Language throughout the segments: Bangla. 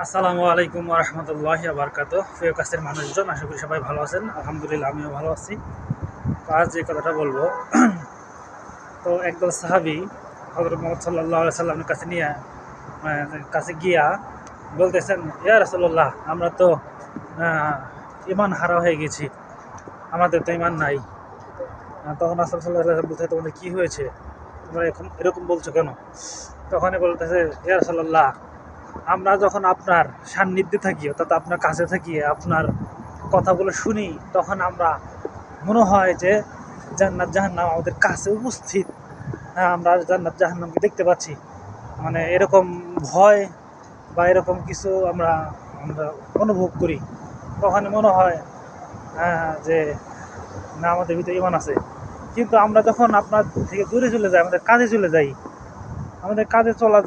আসসালামু আলাইকুম রহমতুল্লাহ আবরকাত প্রিয় কাছের মানুষজন, আশা করি সবাই ভালো আছেন। আলহামদুলিল্লাহ, আমিও ভালো আছি। আজ যে কথাটা বলব, তো একদল সাহাবি হজরত মোহাম্মদ সাল্লাহ সাল্লামের কাছে নিয়ে কাছে গিয়া বলতেছেন, ইয়া রসল্লাহ আমরা তো ইমান হারা হয়ে গেছি। আমাদের তো ইমান নাই। তখন আসল সাল্লাহ বলতে তোমাদের কী হয়েছে? তোমরা এখন এরকম বলছো কেন? তখনই বলতেছে, ইয়া রসল্লাহ আমরা যখন আপনার সান্নিধ্যে থাকি অর্থাৎ আপনার কাছে থাকি আপনার কথাগুলো শুনি তখন আমরা মনে হয় যে জান্নাত জাহান্নাম আমাদের কাছে উপস্থিত। হ্যাঁ আমরা জান্নাত জাহান্নামকে দেখতে পাচ্ছি। মানে এরকম ভয় বা এরকম কিছু আমরা আমরা অনুভব করি। তখন মনে হয় হ্যাঁ, যে না আমাদের ভিতরে ইমান আছে। কিন্তু আমরা যখন আপনার থেকে দূরে চলে যাই আমাদের কাজে চলে যাই আমাদের কাজে চলা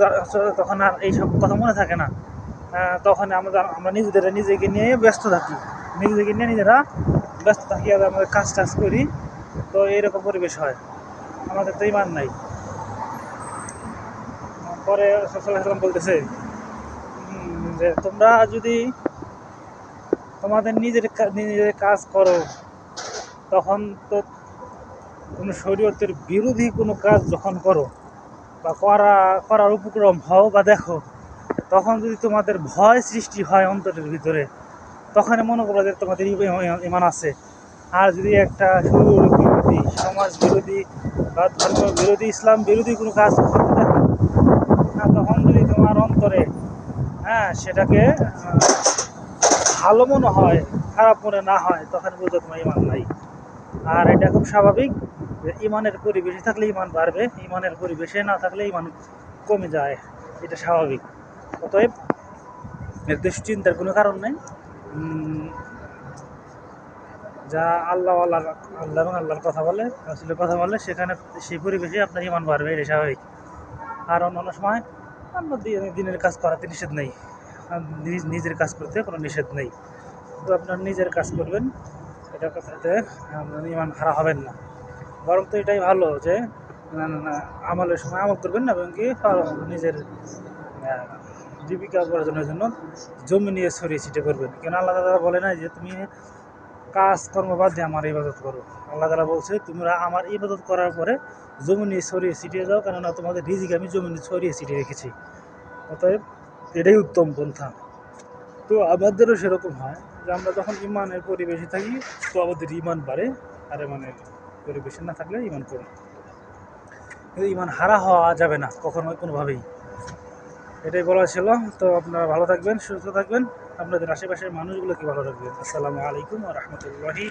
তখন আর এইসব কথা মনে থাকে না। তখন আমরা আমরা নিজেদের, নিজেকে নিয়ে ব্যস্ত থাকি। নিজেকে নিয়ে নিজেরা ব্যস্ত থাকি আর আমাদের কাজ টাজ করি। তো এইরকম পরিবেশ হয়। আমাদের তো ইমান নাই। পরে সাল্লাম বলতেছে যে তোমরা যদি তোমাদের নিজের নিজের কাজ করো, তখন তো কোনো শরীয়তের বিরোধী কোনো কাজ যখন করো বা করা করার উপক্রম হও বা দেখো তখন যদি তোমাদের ভয় সৃষ্টি হয় অন্তরের ভিতরে তখন মনে করো যে তোমাদের ইমান- আছে। আর যদি একটা শরীর বিরোধী সমাজ বিরোধী বা ধর্ম বিরোধী ইসলাম বিরোধী কোনো কাজ করতে দেখো হ্যাঁ, তখন যদি তোমার অন্তরে হ্যাঁ সেটাকে ভালো মনে হয় খারাপ মনে না হয় তখন বুঝো তোমার ইমান নাই। আর এটা খুব স্বাভাবিক। ইমানের পরিবেশে থাকলে ইমান বাড়বে, ইমানের পরিবেশে না থাকলে ইমান কমে যায়, এটা স্বাভাবিক। অতএব এর দুশ্চিন্তার কোনো কারণ নেই। যা আল্লাহ আল্লাহ আল্লাহ এবং আল্লাহর কথা বলে, রাসুলের কথা বলে, সেখানে সেই পরিবেশে আপনার ইমান বাড়বে এটা স্বাভাবিক। আর অন্য সময় আমরা দিনের কাজ করাতে নিষেধ নেই। নিজ- নিজের কাজ করতে কোনো নিষেধ নেই। তো আপনার নিজের কাজ করবেন, এটা কথাতে ইমান হারা হবেন না। বরং তো এটাই ভালো যে আমলের সময় আমল করবেন না এবং কি নিজের জীবিকা উপার্জনের জন্য জমি নিয়ে ছড়িয়ে ছিটে করবেন। কেন আল্লাহ তালা বলে না যে, তুমি কাজ, কর্ম বাদ দিয়ে আমার ইবাদত করো। আল্লাহ তালা বলছে, তোমরা আমার ইবাদত করার পরে জমি নিয়ে ছড়িয়ে ছিটিয়ে যাও, কেননা তোমাদের রিজিক আমি জমি নিয়ে ছড়িয়ে ছিটিয়ে রেখেছি। অতএব এটাই উত্তম পন্থা। তো আমাদেরও সেরকম হয় যে, আমরা যখন ইমানের পরিবেশে থাকি, তো আমাদের ইমান বাড়ে, আর ইমানের পরিবেশে না থাকলে ইমান পড়ে কিন্তু ইমান হারা হওয়া যাবে না কখনো কোনোভাবেই। এটাই বলা ছিল। তো আপনারা ভালো থাকবেন, সুস্থ থাকবেন। আপনাদের আশেপাশের মানুষগুলোকে ভালো রাখবেন। আসসালামু আলাইকুম রহমতুল্লাহি